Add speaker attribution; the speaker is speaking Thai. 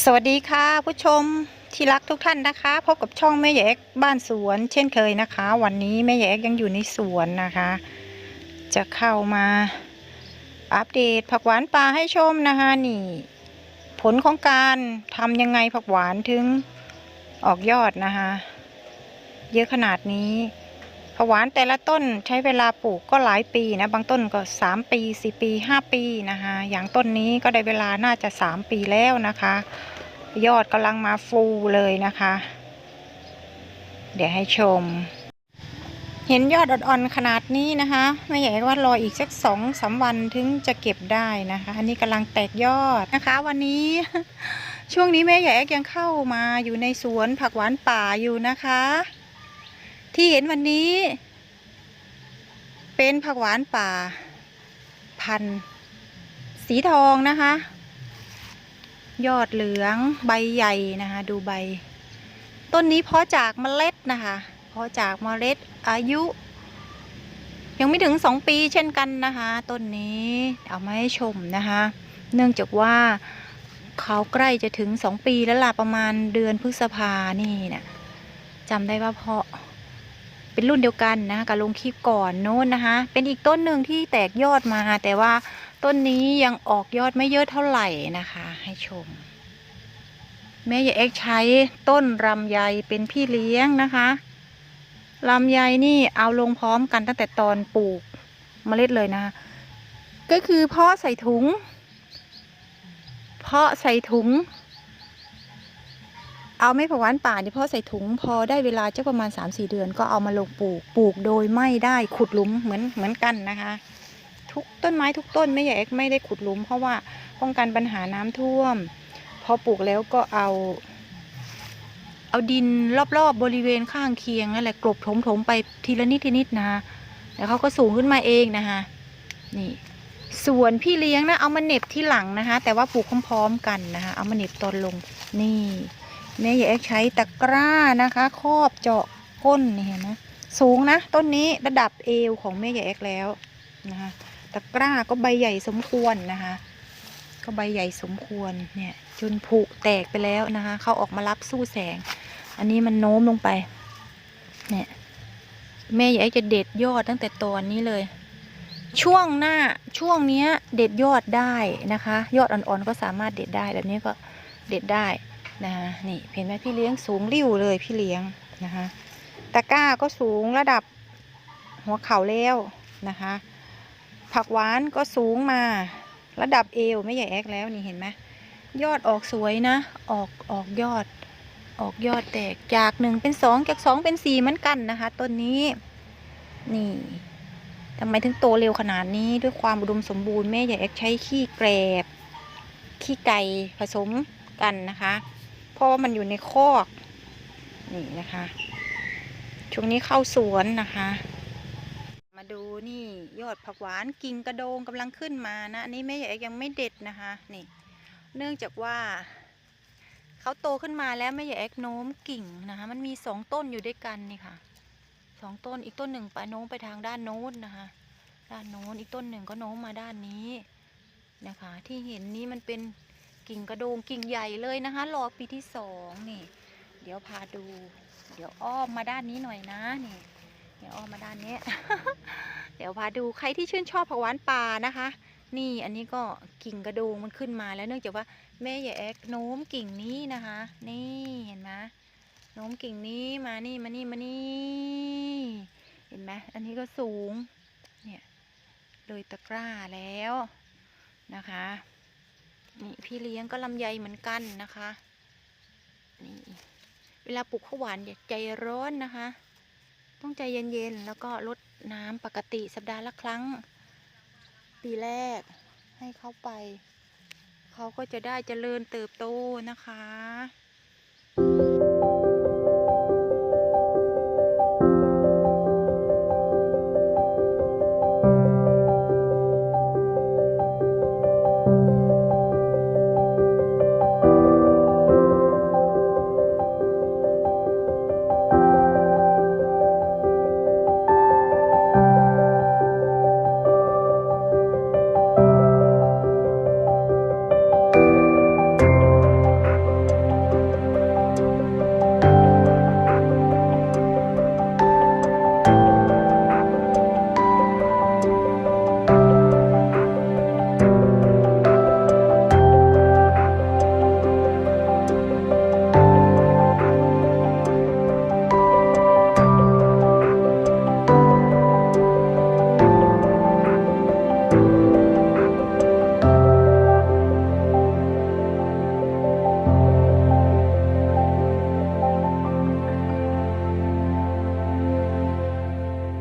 Speaker 1: สวัสดีค่ะ ผู้ชมที่รักทุกท่านนะคะพบกับช่องแม่แยกบ้านสวน เช่นเคยนะคะ วันนี้แม่แยกยังอยู่ในสวนนะคะ จะเข้ามาอัปเดตผักหวานป่าให้ชมนะคะนี่ ผลของการทำยังไงผักหวานถึงออกยอดนะคะ เยอะขนาดนี้ หวานแต่ละต้นใช้เวลาปลูกก็หลายปีนะ บางต้นก็ 3 ปี 4 ปี 5 ปีนะคะ อย่างต้นนี้ก็ได้เวลาน่าจะ 3 ปีแล้วนะคะ ยอดกำลังมาฟูเลยนะคะ เดี๋ยวให้ชม เห็นยอดอ่อนๆขนาดนี้นะคะ ไม่อยากว่ารออีกสักสองสามวันถึงจะเก็บได้นะคะ อันนี้กำลังแตกยอดนะคะ วันนี้ช่วงนี้แม่ใหญ่ยังเข้ามาอยู่ในสวนผักหวานป่าอยู่นะคะ ที่เห็นวันนี้ เป็นผักหวานป่า พัน สีทองนะคะ ยอดเหลืองใบใหญ่นะคะ ดูใบ ต้นนี้เพาะจากเมล็ดนะคะเพาะจากเมล็ดอายุ ยังไม่ถึงสองปีเช่นกันนะคะต้นนี้เอามาให้ชมนะคะ เนื่องจากว่าเขาใกล้จะถึงสองปีแล้วล่ะประมาณเดือนพฤษภานี่เนี่ยจำได้ว่าเพาะ เป็นรุ่นเดียวกันนะกับลงคลิปก่อนโน้นนะคะ เป็นอีกต้นหนึ่งที่แตกยอดมา แต่ว่าต้นนี้ยังออกยอดไม่เยอะเท่าไหร่นะคะ ให้ชม แม่ยายเอ็กใช้ต้นลำไยเป็นพี่เลี้ยงนะคะลำไยนี่เอาลงพร้อมกันตั้งแต่ตอนปลูกเมล็ดเลยนะคะก็คือเพาะใส่ถุง เพาะใส่ถุง เอาไม่ผักหวานป่าเนี่ยพาะใส่ถุงพอได้เวลาจะประมาณ3าสี่เดือนก็เอามาลงปลูกปลูกโดยไม่ได้ขุดหลุมเหมือนเหมือนกันนะคะ ทุกต้นไม้ทุกต้นแม่ใหญ่ไม่ได้ขุดหลุม เพราะว่าป้องกันปัญหาน้ำท่วม พอปลูกแล้วก็เอา เอาดินรอบๆบบริเวณข้างเคียงนั่นแหละกลบถมๆไปทีละนิดทีนิดนะคะแล้วเขาก็สูงขึ้นมาเองนะคะนี่ส่วนพี่เลี้ยงนะเอามาเน็บที่หลังนะคะ แต่ว่าปลูกพร้อมๆกันนะคะ เอามาเน็บตอนลงนี่ แม่อยากใช้ตะกร้านะคะครอบเจาะก้นเห็นไหมสูงนะ ต้นนี้ระดับเอวของแม่ใหญ่แอกแล้วนะคะตะกร้าก็ใบใหญ่สมควรนะคะ ก็ใบใหญ่สมควรเนี่ยจนผุแตกไปแล้วนะคะเขาออกมารับสู้แสง อันนี้มันโน้มลงไปเนี่ยแม่อยากจะเด็ดยอดตั้งแต่ตอนนี้เลย ช่วงหน้าช่วงเนี้ยเด็ดยอดได้นะคะ ยอดอ่อนๆก็สามารถเด็ดได้แบบนี้ก็เด็ดได้ นะคะนี่เห็นไหมพี่เลี้ยงสูงริ้วเลยพี่เลี้ยงนะคะตะกร้าก็สูงระดับหัวเข่าแล้วนะคะ ผักหวานก็สูงมาระดับเอวไม่ใหญ่แอกแล้วนี่เห็นไหมยอดออกสวยนะ ออกออกยอด ออกยอดแตกจากหนึ่งเป็นสองจากสองเป็นสี่เหมือนกันนะคะต้นนี้นี่ทำไมถึงโตเร็วขนาดนี้ด้วยความอุดมสมบูรณ์แม่ใหญ่แอกใช้ขี้แกรบขี้ไก่ผสมกันนะคะ เพราะว่ามันอยู่ในคอก นี่นะคะ ช่วงนี้เข้าสวนนะคะ มาดูนี่ยอดผักหวานกิ่งกระโดงกำลังขึ้นมานะ อันนี้แม่ใหญ่ยังไม่เด็ดนะคะ นี่ เนื่องจากว่าเขาโตขึ้นมาแล้วแม่ใหญ่แอกโน้มกิ่งนะคะ มันมีสองต้นอยู่ด้วยกันนี่ค่ะสองต้นอีกต้นหนึ่งไปโน้มไปทางด้านโน้นนะคะ ด้านโน้นอีกต้นหนึ่งก็โน้มมาด้านนี้นะคะ ที่เห็นนี้มันเป็น กิ่งกระโดงกิ่งใหญ่เลยนะคะ รอปีที่สองนี่ เดี๋ยวพาดู เดี๋ยวอ้อมมาด้านนี้หน่อยนะนี่ เดี๋ยวอ้อมมาด้านนี้ เดี๋ยวพาดูใครที่ชื่นชอบผักหวานป่านะคะ นี่อันนี้ก็กิ่งกระโดงมันขึ้นมาแล้วเนื่องจากว่าแม่อย่แอกโน้มกิ่งนี้นะคะ นี่เห็นไหมโน้มกิ่งนี้มานี่มานี่มานี่เห็นไหมอันนี้ก็สูงเนี่ยเลยตะกร้าแล้วนะคะ พี่เลี้ยงก็ลำไยเหมือนกันนะคะนี่เวลาปลูกข้าวหวานอย่าใจร้อนนะคะ ต้องใจเย็นๆแล้วก็ลดน้ำปกติสัปดาห์ละครั้ง ปีแรกให้เข้าไป เขาก็จะได้เจริญเติบโตนะคะ